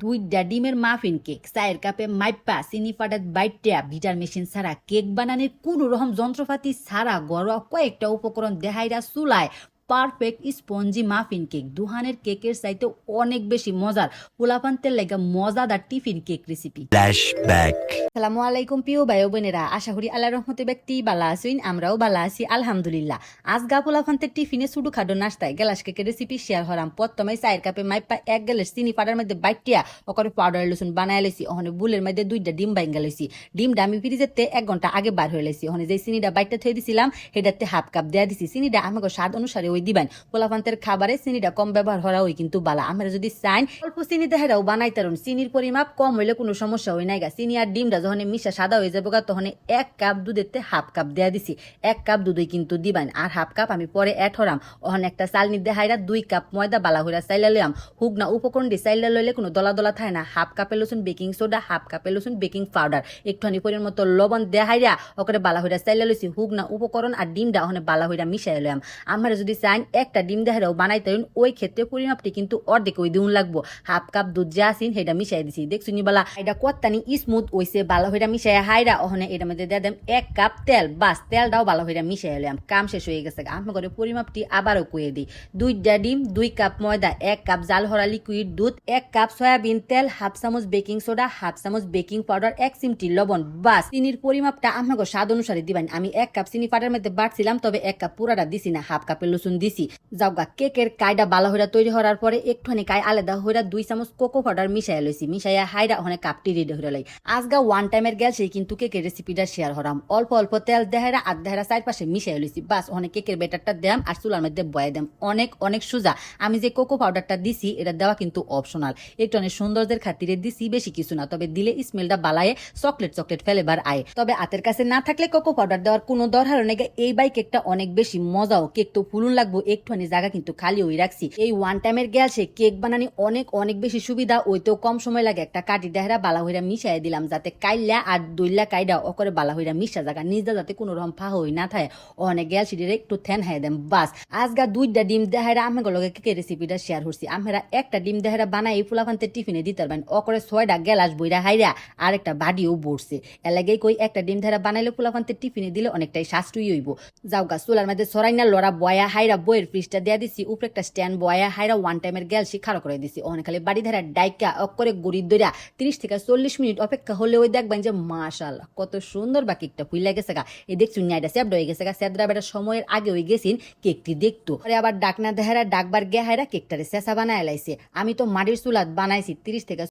দুইটা ডিমের muffin cake, চায়ের কাপে মাইপা চিনি পাটাত বাইটা ভিটার মেশিন ছাড়া কেক বানানোর কোনো রকম যন্ত্রপাতি ছাড়া ঘরোয়া কয়েকটা উপকরণ দেহাইরা চুলায় পারফেক্ট স্পঞ্জি মাফিন কেক দুহানের কেকের চাইতে অনেক বেশি মজার। পোলাপান্তের লেগা মজাদার টিফিন কেক রেসিপি. সালামু আলাইকুম প্রিয় ভাই ও বোনেরা আশা করি আল্লাহ রহমতে ব্যক্তি বালা আছেন আমরাও বালা আছি আলহামদুলিল্লাহ। আজ গা পোলাফান্তের টিফিনে সুডু খাডো নাস্তায় গেলাস কেকের রেসিপি শেয়ার হরাম প্রথমে চায়ের কাপে মাইপা এক গেলাস চিনি পাউডার মধ্যে বাইটিয়া ওকরে পাউডার লসুন বানায় লইছি ওখানে বুলের মধ্যে দুইটা ডিম বাইঙ্গা লইছি ডিমটা আমি ফ্রিজেতে এক ঘণ্টা আগে বার হয়ে লইছি ওখানে যে চিনিটা বাইটটা থই দিছিলাম সেটাতে হাফ কাপ দেয়া দিছি। চিনিটা আমাকে স্বাদ অনুসারে ওই দিবেন। পোলাফান্তের খাবারে চিনিটা কম ব্যবহার করা ওই কিন্তু বালা। আমরা যদি চাইন, অল্প চিনি দেহেরাও বানাই তারুন। চিনির পরিমাপ কম হইলে কোনো সমস্যা হয় নাই গা। চিনি আর ডিমটা যখন মিশা সাদা হয়ে যাবে গা তখন এক কাপ দুধেতে হাফ কাপ দেয়া দিছি। এক কাপ দুধই কিন্তু দিবেন। আর হাফ কাপ আমি পরে অ্যাড হরাম। ওখানে একটা চালনি দেহাইরা দুই কাপ ময়দা বালা হইরা চাইলা লইয়াম। হুক না উপকরণ দিয়ে চাইলা লইলে কোনো দলা দলা থাকে না। হাফ কাপে লসুন বেকিং সোডা, হাফ কাপে লসুন বেকিং পাউডার। একটুখানি পরিমাণ মতো লবণ দেহাইরা ওখানে বালা হইরা চাইলা লইছি। হুক না উপকরণ আর ডিমটা ওখানে বালা হইরা মিশাই লইয়াম। আমরা যদি চাইন একটা ডিম দেহারাও বানাইতে হইন, ওই ক্ষেত্রে পরিমাপটি কিন্তু অর্ধেক ওই দিন লাগবো। হাফ কাপ দুধ যা আসিন সেটা মিশাই দিছি। দেখছি নি বালা এটা কত্তানি স্মুথ হইছে বালা হইরা মিশাই হাইরা ওখানে এটার মধ্যে দিয়ে দেম এক কাপ তেল বাস তেলটাও বালা হইরা মিশাই এলাম কাম শেষ হয়ে গেছে আমি করে পরিমাপটি আবারও কয়ে দিই। দুইটা ডিম দুই কাপ ময়দা এক কাপ জাল হরা লিকুইড দুধ এক কাপ সয়াবিন তেল হাফ চামচ বেকিং সোডা হাফ চামচ বেকিং পাউডার এক চিমটি লবণ বাস। চিনির পরিমাপটা আমাকে স্বাদ অনুসারে দিবেন। আমি এক কাপ চিনি পাটার মধ্যে বাড়ছিলাম তবে এক কাপ পুরাটা দিছি না। হাফ কাপের লসুন দিছি। যাওগা, কেকের কায়টা বালা হইরা তৈরি হওয়ার পরে একটুখানি কাই আলাদা হইরা দুই চামচ কোকো পাউডার মিশাই লইছি, মিশাইয়া হাইরা ওখানে কাপটি রেডি হইরা লাই। আজগা ওয়ান টাইমের গেল সেই কিন্তু কেকের রেসিপিটা শেয়ার হরাম। অল্প অল্প তেল দেহারা আর দেহারা চারপাশে মিশাই লইছি, বাস ওখানে কেকের বেটারটা দেম আর চুলার মধ্যে বয়ে দেম অনেক অনেক সোজা। আমি যে কোকো পাউডারটা দিছি, এটা দেওয়া কিন্তু অপশনাল একটু অনেক সৌন্দর্যের খাতিরে দিছি, বেশি কিছু না, তবে দিলে স্মেলটা বালায়ে চকলেট চকলেট ফ্লেভার আয়। তবে হাতের কাছে না থাকলে কোকো পাউডার দেওয়ার কোনো দরকার নেই, এই বাই কেকটা অনেক বেশি মজাও। কেক তো ফুলুন লাগবো একটুখানি জায়গা কিন্তু খালি ওই রাখছি। এই ওয়ান টাইমের গ্যাসে কেক বানানি অনেক অনেক বেশি সুবিধা, ওইতেও কম সময় লাগে। একটা কাটি দেহরা বালা হইরা মিশাই দিলাম যাতে কাইলা আর দইলা কাইডা অকরে বালা হইরা মিশা জায়গা নিজটা যাতে কোনো রকম ফা হই না থাকে। অনেক গ্যাস একটু থ্যান হাই দেম বাস। আজগা দুইটা ডিম দেহারা আমি লগে কেকের রেসিপিটা শেয়ার করছি। আমরা একটা ডিম দেহারা বানাই, এই ফুলাফান্তে টিফিনে দিতে পারবেন। অকরে ছয়টা গেলাস বইরা হাইরা আর একটা বাড়িও বসছে এলাকায় কই, একটা ডিম ধারা বানাইলে ফুলাফান্তে টিফিনে দিলে অনেকটাই সাশ্রয়ী হইব। যাও গা চুলার মধ্যে সরাই না লড়া বয়া হাইরা বইয়ের ফ্রিজটা দেয়া দিছি, উপরে একটা স্ট্যান্ড বয়া হাইরা ওয়ান টাইমের গ্যাল শিখারো করে দিছি। অনেক খালি বাড়ি ধারা ডাইকা অকরে গড়ি দইরা তিরিশ থেকে চল্লিশ মিনিট অপেক্ষা হলে ওই দেখবেন যে মাশাল কত সুন্দর বা কেকটা ফুইলা গেছে গা। এই দেখছুন না এটা সেবড হয়ে গেছে গা। সেদরা বেটা সময়ের আগে ওই গেছিন, কেকটি দেখতো। পরে আবার ডাকনা দেহারা ডাকবার গে হাইরা কেকটারে চেঁচা বানায় লাইছে। আমি তো মাটির চুলাত বানাইছি, তিরিশ থেকে